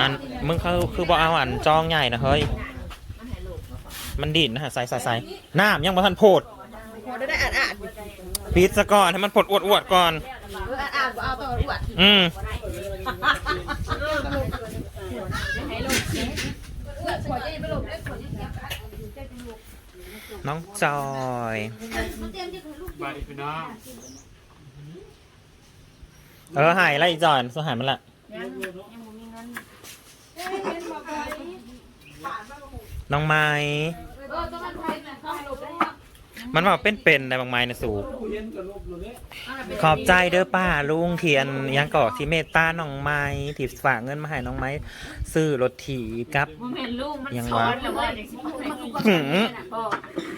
อันมึงเขาคือบ่เอาอันจองใหญ่นะเฮ้ย มันดินนะฮะใส่ใส่ใส่น้ำยังบ่ทันโพดพอได้อ่านอ่านปิดซะก่อนให้มันผดอวดอวดก่อน เอออ่านอ่านเอาตัวอวดอืมน้องจอยบาดีพี่น้องเออหายแล้วอีจอนสหายมันละ น้องไม้มันบอกเป็นเป็นในบางไม้นะสูบขอบใจเด้อป้าลุงเทียนยังกอกที่เมตตาน้องไม้ที่ฝากเงินมาให้น้องไม้ซื้อรถถีกับมันเห็นลูกมันยังสอวะนแล้วว่าเด็กสิบหกหืม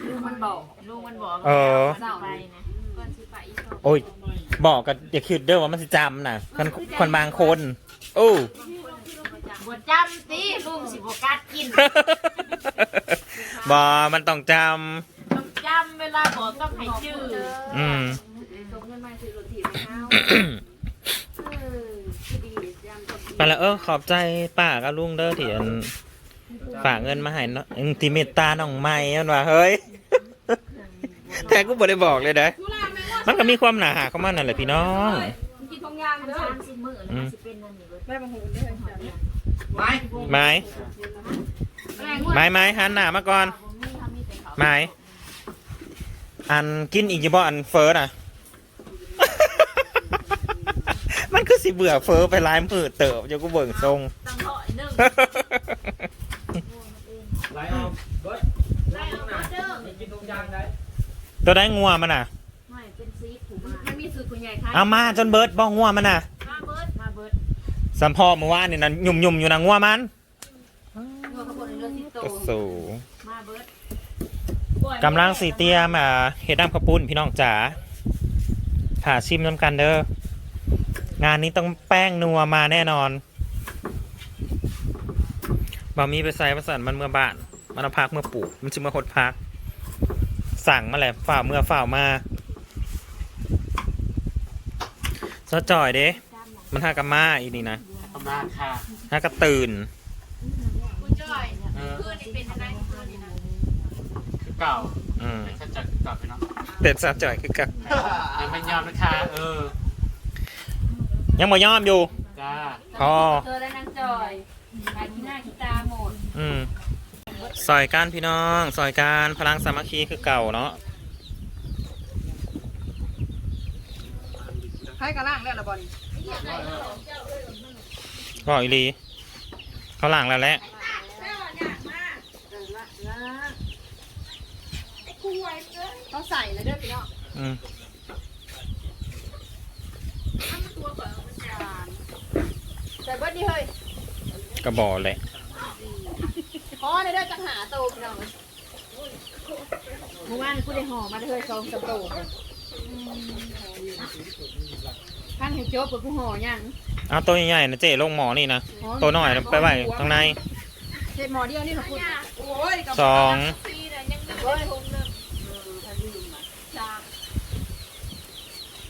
ลูกมันบอกลูกมันบอกเออเศร้าไปนะก่อนสิไปอีกสองโอ้ยบอกกันอย่าคิดเด้อว่ามันสิจำนะคนคนบางคนโอ้ บวจำสิลูกสิบกัดกินบอมันต้องจต้องจำเวลาบอกต้องให้ชื่อำอืมไปแล้วเออขอบใจป้ากับลุงเด้อที่อันฝากเงินมาให้เนาะอันที่เมตตาน้องไม้อันว่าเฮ้ย แต่กูบ่ได้บอกเลยนะมันก็มีความหนาหาเข้ามานั่นแหละพี่น้อง กินทองยางเด้อ สามสิบมื้อแล้วมันสิเป็นนั่นนี่ เบิดแม่บางหูเด้อไม้ไม้ไม้ไม้หันหน้ามาก่อนมีทำมีแต่เขาไม้อันกินอีกยี่บ่อันเฟิร์สอะ มันคือสิเบื่อเฟิร์สไปร้ายมือเติบจะกูเบิ่งทรงต้องถอยหนึ่งไหลออกเบิดไล่ออกนะกินตรงยางได้ตัวได้งัวมันอะไม่เป็นซีดถูกมามันมีสูตรคุณใหญ่ค่ะเอามาจนเบิร์ดบ้องงัวมันอะ มาเบิดมาเบิด สัมพอเมื่อวานนี่นะหยุ่มหยุ่มๆอยู่นะงัวมันตัวขบวนเรือสิโตก็สูมาเบิดกำลังสีเตรียมอะเฮ็ดน้ำข้าวปุ้นพี่น้องจ๋าถ่าชิมน้ำกันเด้องานนี้ต้องแป้งนัวมาแน่นอนบะมีไปใส่ประสันมันเมื่อบ้าน มันเอาพักเมื่อปลูกมันจะมาหดพัก สั่งมาแหละฝ่าเมื่อฝ่ามาซะจ่อยเด้ มันหากะมาอีนี่นะทำงานค่ะหากะตื่น คุณจ้อยเออคืนนี่เป็นอะไรคืนนี่นะคือเก่าอืมเป็นขัดจัดคือเก่าพี่น้องเป็ดซะจ่อยคือกันยังไม่ยอมนะคะเออยังบ่ยอมอยู่ จ้าพอเธอและนางจอยขายที่หน้าขี้ตาหมดอืมซอยการพี่น้องซอยการพลังสามัคคีคือเก่าเนาะใครกระล่างแล้วละบอล บอกอีหลีเขาหลังแล้วแหละเขาใส่เลยเด้อพี่น้องอืมใส่เบิร์ดดีเฮ้ยกระบอกเลยพอเลยเด้อจังหาโตพี่น้องเมื่อวานกูได้ห่อมาเด้อเฮ้ยสองสามโต ขั้นให้จบกับกูห่อยังเอาตัวใหญ่ๆนะเจ๊ลงหมอนี่นะตัวน้อยนะไปไว้ข้างในเจ็ดหมอเดียวนี่ของคุณโอ้ยสองเฮ้ย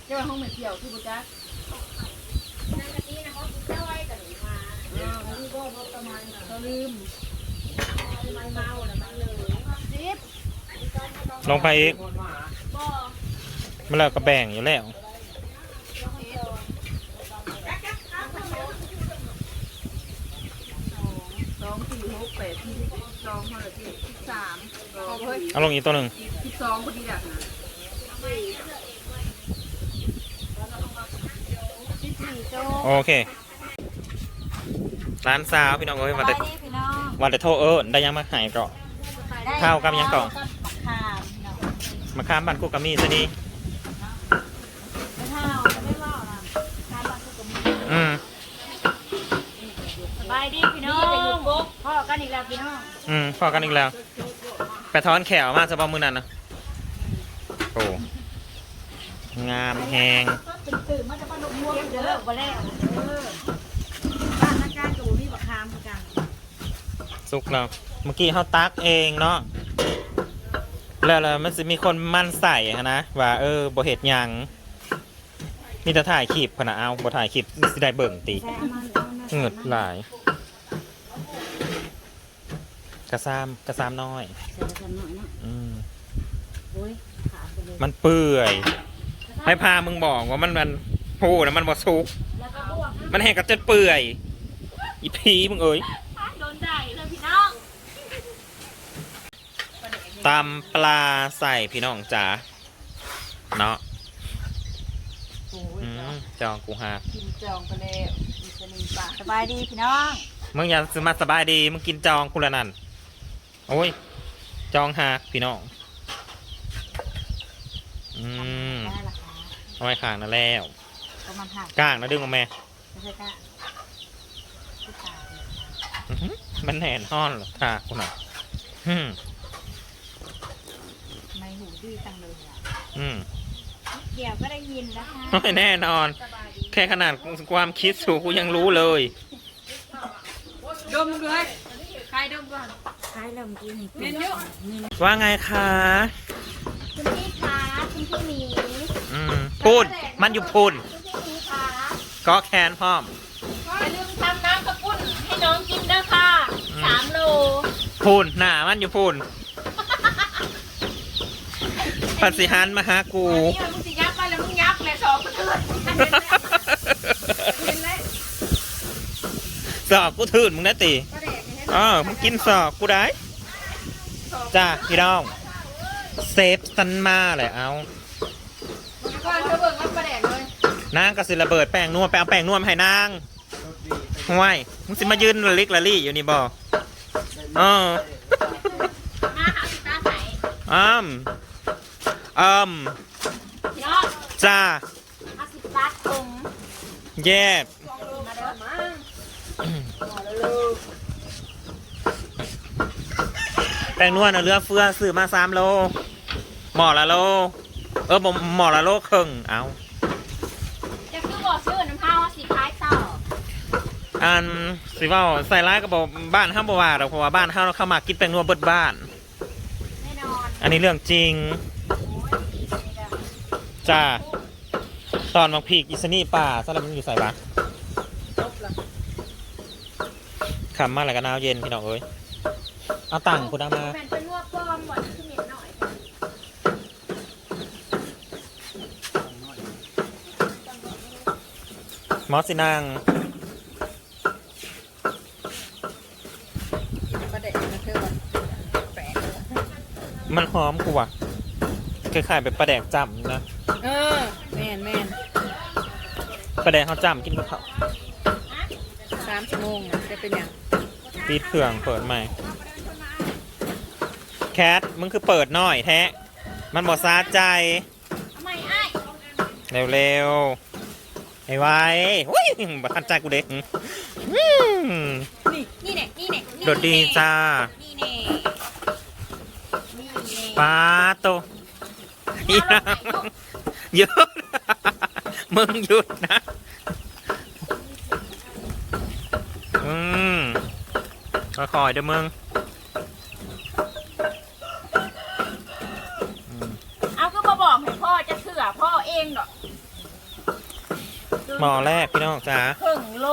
เจ้าห้องเหมือนเกี่ยวคือบุจ๊ะเราลืมลงไปอีกมันเลิกกระแบ่งอยู่แล้ว สองสี่หกแปด ที่สองเท่าไหร่ที่สิบสามเอาเฮ้ยเอาลงอีกตัวหนึ่งสิบสองพอดีแบบนะสิบสี่โต๊ะโอเค ร้านซาวพี่น้องเอ้ยวันแต่พี่น้องวันแต่โทรเออได้ยังมาหายเกาะข้าวกับยังกล่องข้าวมาข้ามบ้านกูกามีซะดีข้าวไม่ว่านะข้าวบ้านทุกคนอืมสบายดีพี่น้องพ่อ กันอีกแล้วพี่น้องอืมพอกันอีกแล้ว ไปถอนแขวมาสะบอมือนั่นนะโอ้งามแหงตื่นมาจะมาลงม่วงเด้อบ่แล้วบ้านนักการกับมีบักคามคือกันสุกแล้วเมื่อกี้เขาตักเองเนาะแล้วแล้วมันจะมีคนมั่นใส่หั้นนะว่าเออบ่เห็ดหยังมีแต่ถ่ายคลิปพะนะเอาบ่ถ่ายคลิปสิได้เบิ่งตีแต่เอามาเอามาเหงืดหลายเกระซามกระซามน้อย ใส่กระชันหน่อยเนาะอืมโอ้ยขาดไปเลยมันเปื่อยให้พามึงบอกว่ามันมันพูดนะมันบ่สุก แล้วก็บวกมันแห้งกับจนเปื่อย อีพีมึงเอ้ยโดนใจเลยพี่น้องตำปลาใส่พี่น้องจ๋าเนาะโอ้ยอืมจองกูหากินจองไปแล้วมีสนิมปากสบายดีพี่น้องมึงอย่าสมาสบายดีมึงกินจองกูละนั่น โอ้ย จองหากพี่น้อง อืมได้ราคาเอาไว้ข้างนั่นแล้วประมาณห้าก้างนะดึงออกมาไม่ใช่ก้าที่ตาเลยอื้อหือมันแน่นห้อนเหรอท่ากูหน่อยอืมไม่หูดื้อจังเลยอะอืมเดี๋ยวก็ได้ยินนะคะโอ้ยแน่นอน แค่ขนาดความคิดสูงกูยังรู้เลย ดมเลยใครดมก่อน คล้ายเริ่มกินเมนยุนี่นะว่าไงคะคุณพี่คะคุณพี่หมีอืมพูดมันอยู่พูนคุณพี่หมีคะก็แคนพร้อมอย่าลืมทำน้ำกระปุ้นให้น้องกินด้วยค่ะสามโลพูนหน้ามันอยู่พูนปัดสิหันมาหากูอันนี้มึงสิยับไปแล้วมึงยับเลยสองกระเทือนเห็นไหมสอบกูถืนมึงนะตี ก็แดกให้อ๋อมึงกินสอบกูได้ จ้าพี่น้อง เซฟซันมาเลยเอาก่อนเธอเบิ่งรับประแดกเลยนางก็สิระเบิดแป้งนวดไปเอาแป้งนวดมาให้นางห่วยมึงสิมายืนละลิกละลี่อยู่นี่บ่เออมาหาสิตาใสอ้ามอ้ามพี่น้องจ้าอาสิบบาทตรงแยก มาเด้อมา แป้งนวดเอาเรือเฟือซื้อมาสามโล หมอละโล เออบ่หมอละโลครึ่งเอาจะคือบอกชื่อน้ำข้าวว่าสีคล้ายต่ออันสิเว่าใส่ร้ายก็บอกบ้านห้ามบว่าดอกเพราะว่าบ้านห้ามเข้ามากินแป้งนวดเบิดบ้าน แน่นอนอันนี้เรื่องจริงจ้าตอนบางพีกอิสนี่ป่าสลับมันอยู่ใส่ปะขำมากเลยกันหนาวเย็นพี่น้องเอ้ย เอาตังค์คุณเอามาแผ่นเป็นนวดปลอมบ่อนคือเหม็นหน่อยหมอสินางประเด็นนะเธอว่าแปลกมันหอมกูว่ะคล้ายๆเป็นปลาแดกจำนะเออแม่นแม่นปลาแดกเขาจำกินกับเขาวสามชั่วโมงนะจะเป็นอย่างปีดเครื่องเปิดใหม่ แคทมึงคือเปิดหน่อยแท้มันบอซาใจ ทำไมไอ้ายเร็วๆไอ้ไว้หุ้ยบัทันใจกูเด็กอืมนี่แน่นี่แน่นี่โดดดีจ้านี่แน่นี่แน่ป้าโตอีนางหยุด มึงหยุดนะ อืมมาคอยเด้อมึง เอาก็มาบอกให้พ่อจะเสือพ่อเองดอก ห มอแรกพี่น้องจ้าครึ่งโล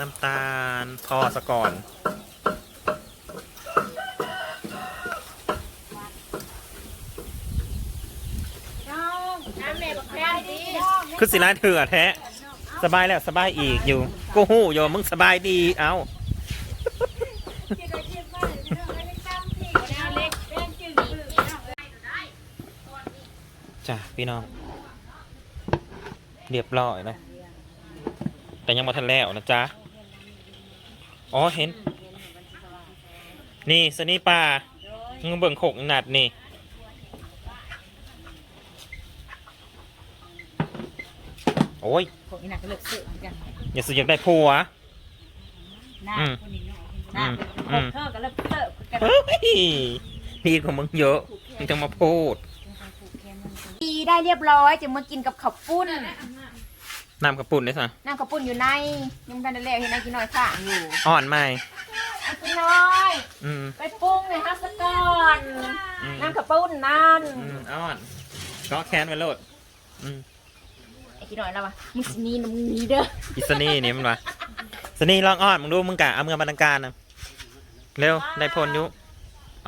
น้ำตาลพอสะก่อน น้องน้ำแม่บักแพนดีคือสิร้ายเถื่อแท้ สบายแล้วสบายอีกอยู่กูหู้โยมึงสบายดีเอ้าแนวเล็กเป็นจืดจ้ะพี่น้อง เรียบร้อยนะ แต่ยังมาทันแล้วนะจ๊ะ อ๋อเห็น นี่สนี่ป่ามึงเบิ่งโขกหนัดนี่ โอ้ยพวกนี้น่ะก็เลิกซื้อเหมือนกันอย่าสุดอยากได้ผัว หน้าอืมคนนี้เนาะหน้าอืมพวกเธอก็เลิกเลิกกันเฮ้ยมีของมึงเยอะมึงจะมาพูดดีได้เรียบร้อยจะมากินกับข้าวปุ้น น้ำกระปุ่นได้สะน้ำข้าวปุ้นอยู่ในยังไม่ทันได้แล้วเห็นนายกินน้อยข้างอยู่อ่อนไหมไอ้กินน้อย อืมไปปรุงในฮัสก่อนอืมน้ำข้าวปุ้นนั่นอืมอ่อนก็แค้นไปโลดอืมไอ้กินน้อยแล้ววะมึงสิหนีนะมึงหนีเด้ออิสนี่นี่มันวะสนี่ลองอ้อนมึงดูมึงกะเอามือบันการนะเร็วได้พลอยุ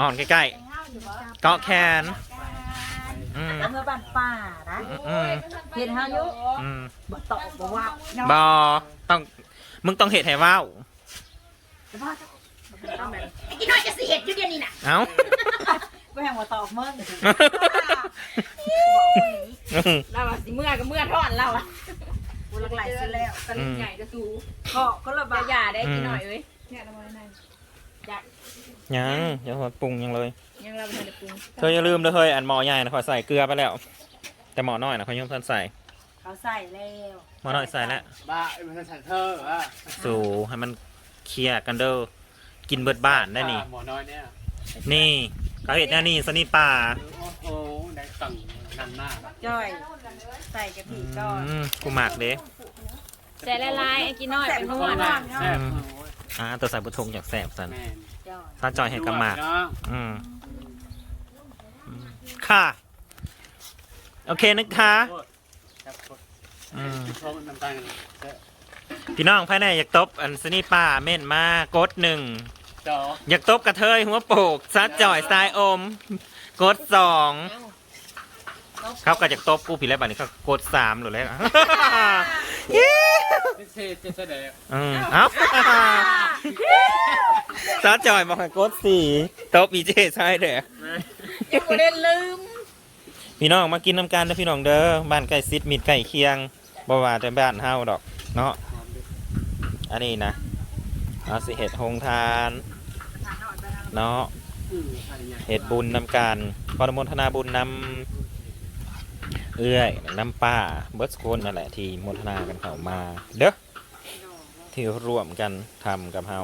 อ่อนใกล้ๆเกาะแขน อืมเมื่อบ้านป่านะอืมเห็นเฮาอยู่อืมบ่ตอบบ่ว่าบอต้อง มึงต้องเหตุให้ว้าวไอ้กี่น้อยจะสิเห็ดอยู่เดียวนี้น่ะเอ้า บ่แห่งว่าตอบมึงเราอะสิเมื่อก็เมื่อทอดเราอะกูลักไหลซะแล้วตะลึงใหญ่จะสูเกาะก็ระบาจะดหย่าได้กี่หน่อยเว้ยเนี่ยเราไม่ได้ อยากยังอย่าหัวปรุงยังเลยยังเราไม่ได้ปรุงเธออย่าลืมเลยเฮ้ยอันหมอใหญ่นะขอใส่เกลือไปแล้ว แต่หมอน้อยนะเขายังทันใส่เขาใส่แล้วหมอน้อยใส่แล้วบ้าไอ้มันฉันเธอว่าสู่ให้มันเคลียร์กันเด้อกินเบิดบ้านได้นี่หมอน้อยเนี่ยนี่เขาเห็ดแน่นี่สนี่ป่าโอ้โหได้สั่งนำหน้าจ้อยใส่กะทิก่อนอืมกูหมักเด้ใส่ละลายไอ้กี่น้อยเป็นหัวแซ่น่ะบแซ่บ อ่าตัวใส่บุทงจากแสบสันแม่จ้อยถ้าจอยให้กำหมักอืมอืมค่ะ โอเคนะคะอืมชอบน้ำตาลพี่น้องภายในอยากตบอันสนี่ป่าเม่นมากดหนึ่ง จออยากตบกระเทยหัวโปกซัดจ่อยทรายอม กดสองเขาก็จะตบกูผิดแล้วบัดนี้เขากดสามหรือแล้ว เซ่เซ่เซ่เด็กอืมเอ้าซัดจ่อยบอกให้กดสี่ตบอีเจใช่เด้อยังไม่ได้ลืมพี่น้องมากินน้ำกันนะพี่น้องเด้อบ้านใกล้ซิดมิดใกล้เคียงบ่ว่าแต่บ้านเฮาดอก เนาะอันนี้นะเอาสิเห็ดหงทาน เนาะเหตุบุญนำการขออนุโมทนาบุญนำ เอื้อยนำป้าเบิร์สโคนนั่นแหละที่โมทนากันเข้ามา เด้อที่ร่วมกันทำกับเฮา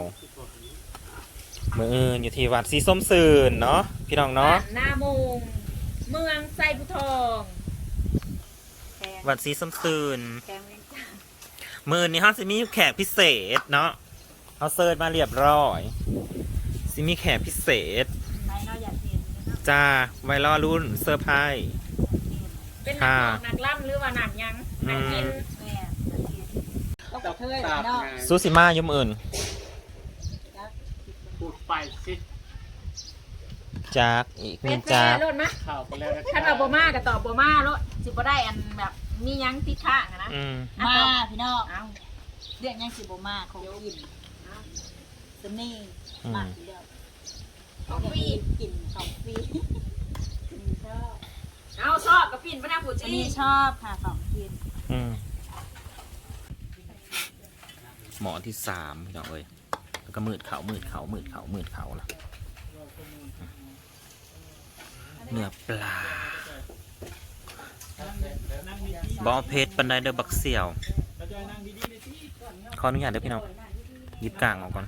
เมื่ออื่นอยู่ที่วัดสีส้มสื่นเนาะพี่น้องเนาะหน้ามุงเมืองไซบุทองแกงวัดสีส้มสื่นแกงเวียงจันทน์มือนี้เฮาสิมีแขกพิเศษเนาะเขาเซิร์ชมาเรียบร้อยสิมีแขกพิเศษในเราอยากเห็นเนาะจ้าไวรอรุ่นเซอร์ไพรส์ เป็นนักร้องนักล่ำหรือว่านักยังนักกินแม่อยากเห็นต้องกระเทยตาเนาะซูซิมายุ่มอื่นพูดไปสิจากอีกหเป็นึ่นงแฟจากรถมะข่าวไปแล้วนะถ้าเราบ่มาก็ตอบบ่มารถสิบ่ได้อันแบบมียังติดข้างอะนะอืมมาพี่น้องเอ้าเรื่องยังสิบ่มาของกินสนี่อืมาม เดียวของฟรีกินของฟรีชอบเอา ชอบกับปิ่นพนักผู้อันจีนี้ชอบค่ะของกินอืมหมอที่สามพี่น้องเอ้ยแล้วก็มืดเขามืดเขามืดเขามืดเขาละเนื้อปลาบอเพชรปันไดเดอบักเสี่ยว ขออนุญาตเด้อพี่น้องหยิบกลางออกก่อน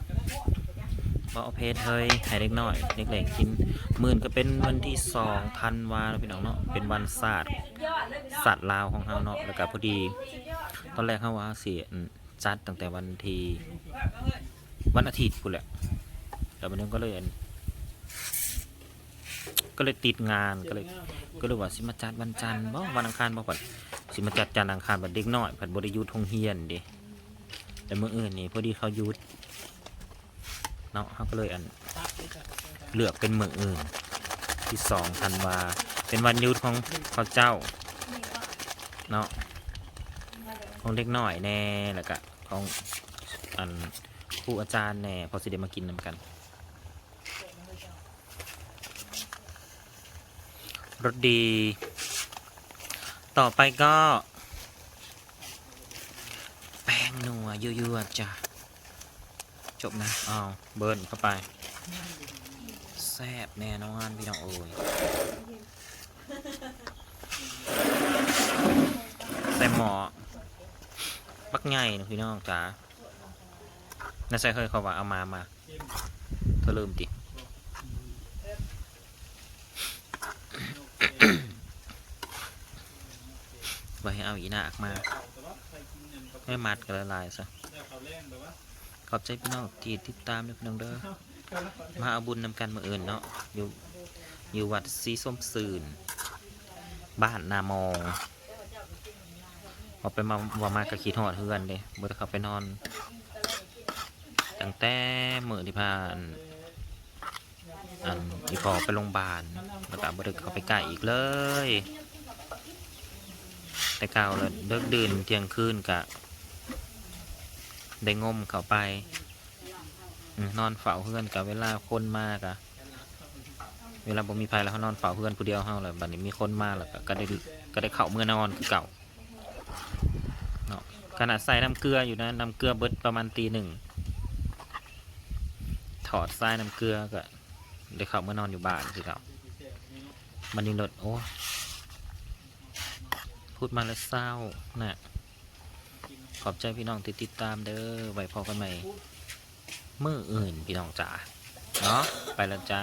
บอเพชรเฮ้ยให้เล็กน้อยเล็กๆกินหมื่นก็เป็นวันที่สองธันวาพี่น้องเนาะเป็นวันศาสตร์สัตว์ลาวของเฮาเนาะแล้วก็พอดี ตอนแรกเขาว่าสิอันจัดตั้งแต่วันที่วันอาทิตย์กูนแหละแต่วันนี้ก็เลยก็เลยติดงานก็เลยก็เลยว่าสิมาจัดวันจันทร์บ่วันอังคารบ่ก่อนสิมาจัดจันทร์อังคารบัดเด็กน้อยผัดบริยุทธ์ทงเฮียนดิแต่เมื่ออื่นนี่พอดีเขายุด เนาะเขาก็เลยอันเลือกเป็นมื้ออื่น ที่สองธันวาเป็นวันยุดของเขาเจ้าเนาะของเล็กน้อยแน่แล้วก็ของอันครูอาจารย์แน่พอสิเดมากินนำกัน รสดี ต่อไปก็ แป้งนัวยั่วๆจ้ะ จบนะอ้าวเบิร์นเข้าไป แซ่บแน่นอนพี่น้องโอ้ยใส่หมอบักไงนะพี่น้องจ๋าน่าใช่เคยเขาว่าเอามามาเธอลืมติไว้ให้เอาอีหนากมา ให้มัดกันละลายซะ อบใจพี่น้องที่ติดตามด้วยพี่น้องเด้อมาเอาบุญนำกันมาเอื่นเนาะอยู่อยู่วัดซีส้มซืนบ้านนามองพอไปมาว่ามากับขีทอดเฮือนเด้บ่ได้เขาไปนอนตั้งแต่มื้อที่ผ่านอันอีพอไปโรงพยาบาลแล้วก็บ่ได้เขาไปใกล้อีกเลย แต่ก่าเลยเลิกดื่นเที่ยงคืนกะ ได้งมเข้าไปนอนเฝ้าเพื่อนกับเวลาคนมากอะเวลาบ่มีภัยแล้วเขานอนเฝ้าเพื่อนผู้เดียวเฮาเลยบัดนี้มีคนมาแล้วก็ได้ก็ได้เข้าเมื่อนอนคือเก่าเนาะขนาดใส่น้ำเกลืออยู่นะน้ำเกลือเบิดประมาณตีหนึ่งถอดทรายน้ำเกลือก็ได้เข้าเมื่อนอนอยู่บ้านคือเก่ามันนี่รถโอ้พูดมาแล้วเศร้าน่ะ ขอบใจพี่น้องที่ติดตามเด้อไว้พอกันใหม่เมื่ออื่นพี่น้องจ๋าเนาะไปแล้วจ้า